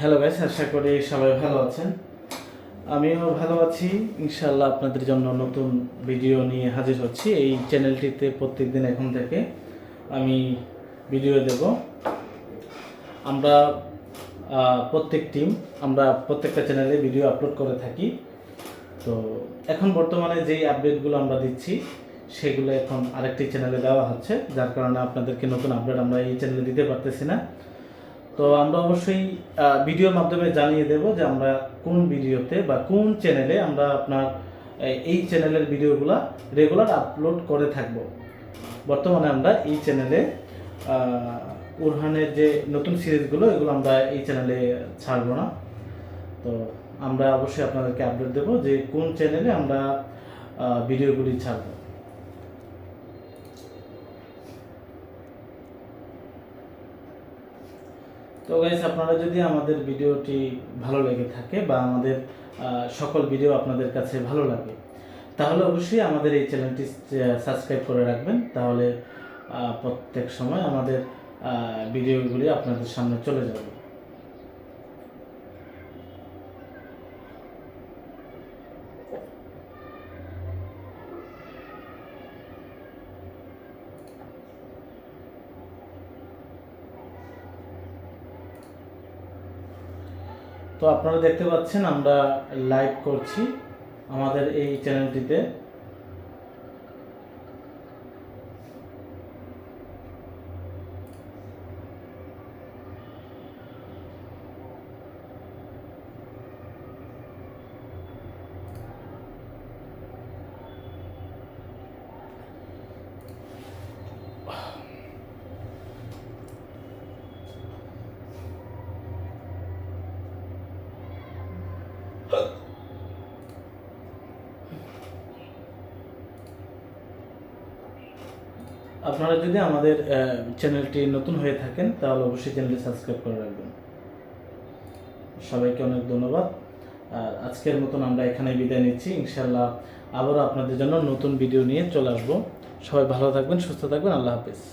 Hello guys আশা করি সবাই ভালো আছেন। আমিও ভালো আছি। ইনশাল্লাহ আপনাদের জন্য নতুন ভিডিও নিয়ে হাজির হচ্ছি। এই চ্যানেলটিতে প্রত্যেকদিন এখন থেকে আমি ভিডিও দেব। আমরা প্রত্যেক টিম আমরা প্রত্যেকটা চ্যানেলে ভিডিও আপলোড করে থাকি। তো এখন বর্তমানে যেই আপডেটগুলো আমরা দিচ্ছি, সেগুলো এখন আরেকটি চ্যানেলে দেওয়া হচ্ছে। যার কারণে আপনাদেরকে নতুন আপডেট আমরা এই চ্যানেলে দিতে পারতেছি না। তো আমরা অবশ্যই ভিডিওর মাধ্যমে জানিয়ে দেব যে আমরা কোন ভিডিওতে বা কোন চ্যানেলে আমরা আপনার এই- চ্যানেলের ভিডিওগুলো রেগুলার আপলোড করে থাকব। বর্তমানে আমরা এই চ্যানেলে উরহানের যে নতুন সিরিজগুলো, এগুলো আমরা এই চ্যানেলে ছাড়বো না। তো আমরা অবশ্যই আপনাদেরকে আপডেট দেব যে কোন চ্যানেলে আমরা ভিডিওগুলি ছাড়বো। তো গাইস আপনারা যদি আমাদের ভিডিওটি ভালো লেগে থাকে বা আমাদের সকল ভিডিও আপনাদের কাছে ভালো লাগে, তাহলে অবশ্যই আমাদের এই চ্যানেলটি সাবস্ক্রাইব করে রাখবেন। তাহলে প্রত্যেক সময় আমাদের ভিডিওগুলি আপনাদের সামনে চলে যাবে। তো আপনারা দেখতে পাচ্ছেন আমরা লাইভ করছি আমাদের এই চ্যানেলটিতে আপনারা যদি আমাদের চ্যানেলটি নতুন হয়ে থাকেন, তাহলে অবশ্যই চ্যানেলটি সাবস্ক্রাইব করে রাখবেন। সবাইকে অনেক ধন্যবাদ। আর আজকের মতন আমরা এখানে বিদায় নিচ্ছি। ইনশাল্লাহ আবারও আপনাদের জন্য নতুন ভিডিও নিয়ে চলে আসব। সবাই ভালো থাকবেন, সুস্থ থাকবেন। আল্লাহ হাফিজ।